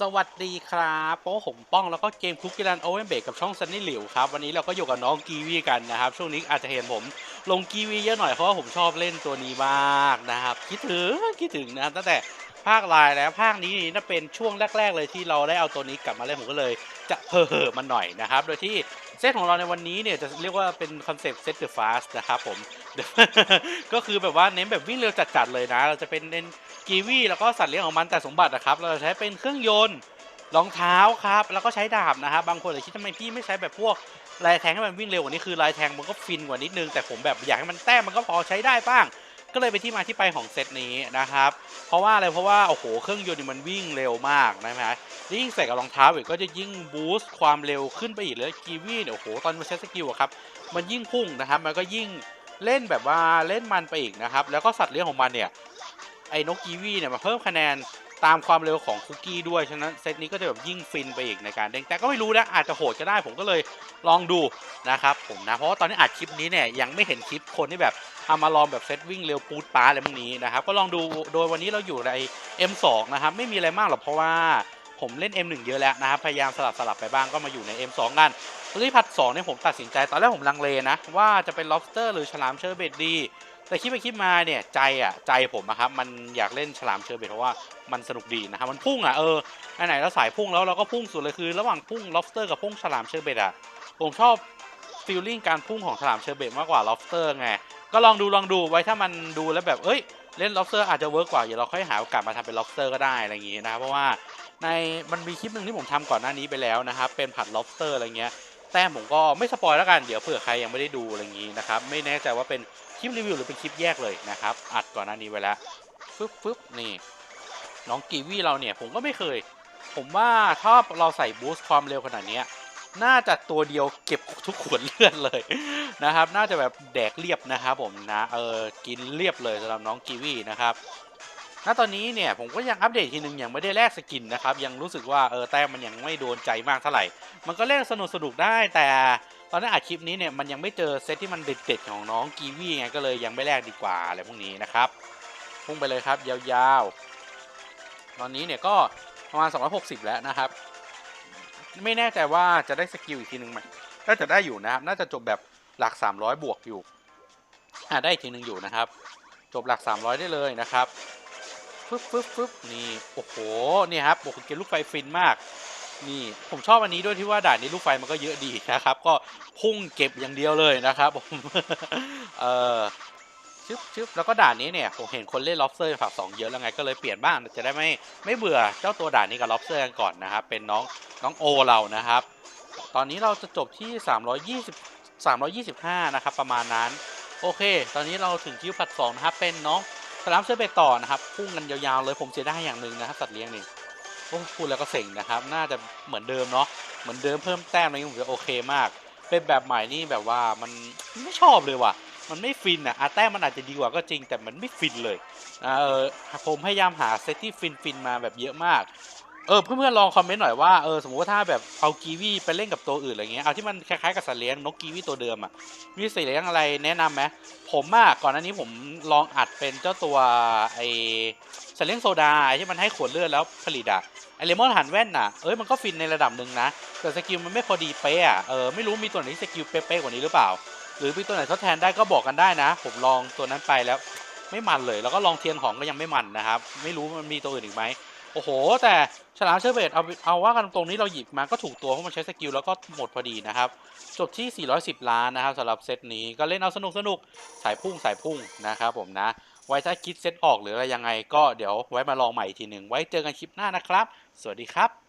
สวัสดีครับโป้ผมป้องแล้วก็เกมคุกกี้รันโอเวนเบกกับช่องซันนี่หลิวครับ วันนี้เราก็อยู่กับน้องกีวีกันนะครับ ช่วงนี้อาจจะเห็นผมลงกีวีเยอะหน่อยเพราะว่าผมชอบเล่นตัวนี้มากนะครับ คิดถึงคิดถึงนะครับตั้งแต่ภาคลายแล้วภาคนี้นี่น่าเป็นช่วงแรก ๆ เลยที่เราได้เอาตัวนี้กลับมาเล่นผมก็เลย จะเห่อๆมันหน่อยนะครับ โดยที่เซตของเราในวันนี้เนี่ยจะเรียกว่าเป็นคอนเซปต์เซตเดอะฟาสนะครับผมก็คือแบบว่าเน้นแบบวิ่งเร็วจัดๆเลยนะ เราจะเป็นเน้น กีวีแล้วก็สัตว์เลี้ยงของมันแต่สมบัตินะครับ เราจะใช้เป็นเครื่องยนต์รองเท้าครับ แล้วก็ใช้ดาบนะครับ บางคนอาจจะคิดทำไมพี่ไม่ใช้แบบพวกลายแทงให้มันวิ่งเร็วกว่านี้คือลายแทงมันก็ฟินกว่านิดนึง แต่ผมแบบอยากให้มันแต้มมันก็พอใช้ได้บ้าง ก็เลยไปนที่มาที่ไปของเซตนี้นะครับ เพราะว่าอะไรเพราะว่าโอ้โหเครื่องยนต์นี่มันวิ่งเร็วมากนะฮะยิ่งใส่กับรองเท้าอีกก็จะยิ่งบูสต์ความเร็วขึ้นไปอีกเลยกีวีเนี่ยโอ้โหตอนมันใช้สกิลครับมันยิ่งพุ่งนะครับมันก็ยิ่งเล่นแบบว่าเล่นมันไปอีกนะครับแล้วก็สัตว์เลี้ยงของมันเนี่ย ไอ้นกกีวีเนี่ยมาเพิ่มคะแนนตามความเร็วของคุกกี้ด้วย ฉะนั้นเซตนี้ก็จะแบบยิ่งฟินไปอีกในการเด้งแต่ก็ไม่รู้นะ อาจจะโหดก็ได้ผมก็เลยลองดูนะครับผมนะ เพราะว่าตอนนี้อัดคลิปนี้เนี่ยยังไม่เห็นคลิปคนที่แบบเอามาลองแบบเซตวิ่งเร็วปูดป้าอะไรพวกนี้นะครับ ก็ลองดูโดยวันนี้เราอยู่ใน M2 นะครับ ไม่มีอะไรมากหรอกเพราะว่าผมเล่น M1 เยอะแล้วนะครับ พยายามสลับสลับไปบ้างก็มาอยู่ใน M2 กันตอนที่ผัด2เนี่ยผมตัดสินใจตอนแรกผมลังเลนะว่าจะเป็น lobster หรือฉลามเชอร์เบตดี แต่คิดไปคิดมาเนี่ยใจอะใจผมอะครับมันอยากเล่นฉลามเชอร์เบตเพราะว่ามันสนุกดีนะครับมันพุ่งอะเออไหนๆเราสายพุ่งแล้วเราก็พุ่งสุดเลยคือ ระหว่างพุ่ง lobster กับพุ่งฉลามเชอร์เบตอะผมชอบฟีลลิ่งการพุ่งของฉลามเชอร์เบตมากกว่า lobster ไงก็ลองดูลองดูไว้ถ้ามันดูแล้วแบบเอ้ยเล่น lobster อาจจะเวิร์กกว่าเดี๋ยวเราค่อยหาโอกาสมาทำเป็น lobster ก็ได้อะไรอย่างงี้นะครับเพราะว่าในมันมีคลิปหนึ่งที่ผมทำก่อนหน้านี้ไปแล้วนะครับเป็นผัด lobster อะไรเงี้ยแต้มผมก็ไม่สปอยแล้วกันเดี๋ยวเผื่อใครยังไม่ได้ดูอะไรอย่างนี้นะครับไม่แน่ใจว่าเป็น ลิปรีวิวหรือเป็นคลิปแยกเลยนะครับ อัดก่อนหน้านี้ไว้แล้วฟึบฟึบนี่ น้องกีวีเราเนี่ย ผมก็ไม่เคย ผมว่าถ้าเราใส่บูสต์ความเร็วขนาดนี้น่าจะตัวเดียวเก็บทุกขวดเลือดเลยนะครับ น่าจะแบบแดกเรียบนะครับผมนะ เออ กินเรียบเลยสำหรับน้องกีวีนะครับณตอนนี้เนี่ยผมก็ยังอัปเดตทีหนึ่งยังไม่ได้แลกสกินนะครับ ยังรู้สึกว่าเออแต้มมันยังไม่โดนใจมากเท่าไหร่ มันก็เล่นสนุกสนุกได้แต่ อนนั้นอัดคลิปนี้เนี่ยมันยังไม่เจอเซตที่มันเด็ดๆของน้องกีวีไงก็เลยยังไม่แลกดีกว่าอะไรพวกนี้นะครับพุ่งไปเลยครับยาวๆ ตอนนี้เนี่ยก็ประมาณ 260 แล้วนะครับ ไม่แน่ใจว่าจะได้สกิลอีกทีหนึ่งไหมน่าจะได้อยู่นะครับ น่าจะจบแบบหลัก 300 บวกอยู่อ่าได้อีกทีหนึ่งอยู่นะครับ จบหลัก 300 ได้เลยนะครับฟึบฟึบฟึบนี่ โอ้โห นี่ครับโอ้โหเกมลูกไฟฟินมาก นี่ผมชอบอันนี้ด้วยที่ว่าด่านนี้ลูกไฟมันก็เยอะดีนะครับ ก็พุ่งเก็บอย่างเดียวเลยนะครับผมเออชึบชึบแล้วก็ด่านนี้เนี่ยผมเห็นคนเล่น lobster ฝากสองเยอะแล้วไงก็เลยเปลี่ยนบ้างจะได้ไม่ไม่เบื่อเจ้าตัวด่านนี้กับ lobster กันก่อนนะครับ เป็นน้องน้องโอเรานะครับ ตอนนี้เราจะจบที่ 320 325 นะครับ ประมาณนั้น โอเค ตอนนี้เราถึงคิวผัดสองนะครับเป็นน้องสลามเซอร์เบตต่อนะครับพุ่งกันยาวๆเลยผมเสียได้อย่างหนึ่งนะครับสัตว์เลี้ยงนี่ โอ้พูดแล้วก็เส็งนะครับ น่าจะเหมือนเดิมเนาะ เหมือนเดิมเพิ่มแต้มอะไรอย่างเงี้ยผมจะโอเคมาก เป็นแบบใหม่นี่แบบว่ามันไม่ชอบเลยว่ะ มันไม่ฟินอะอาแต้มมันอาจจะดีกว่าก็จริงแต่มันไม่ฟินเลย เออผมพยายามหาเซตที่ฟินฟินมาแบบเยอะมาก เออเพื่อนๆลองคอมเมนต์หน่อยว่าเออสมมติว่าถ้าแบบเอากีวีไปเล่นกับตัวอื่นอะไรเงี้ยเอาที่มันคล้ายๆกับสัตว์เลี้ยงนกกีวีตัวเดิมอะมีสัตว์เลี้ยงอะไรแนะนำไหมผมอะก่อนหน้านี้ผมลองอัดเป็นเจ้าตัวไอสัตว์เลี้ยงโซดาที่มันให้ขวดเลือดแล้วผลิตอะไอเลมอนหันแว่นน่ะเอ้ยมันก็ฟินในระดับหนึ่งนะแต่สกิลมันไม่พอดีเป๊ะอะเออไม่รู้มีตัวไหนที่สกิลเป๊ะๆกว่านี้หรือเปล่า หรือมีตัวไหนทดแทนได้ก็บอกกันได้นะ ผมลองตัวนั้นไปแล้วไม่มันเลย แล้วก็ลองเทียนของก็ยังไม่มันนะครับ ไม่รู้มันมีตัวอื่นอีกไหม โอ้โห แต่ฉลามเชอร์เบตเอาเอาว่ากันตรงนี้เราหยิบมาก็ถูกตัวเพราะมันใช้สกิลแล้วก็หมดพอดีนะครับ จบที่ 410 ล้านนะครับสำหรับเซตนี้ก็เล่นเอาสนุกสนุกสายพุ่งสายพุ่งนะครับผมนะ ไว้ถ้าคิดเซตออกหรืออะไรยังไง ก็เดี๋ยวไว้มาลองใหม่อีกทีหนึ่งไว้เจอกันคลิปหน้านะครับ สวัสดีครับ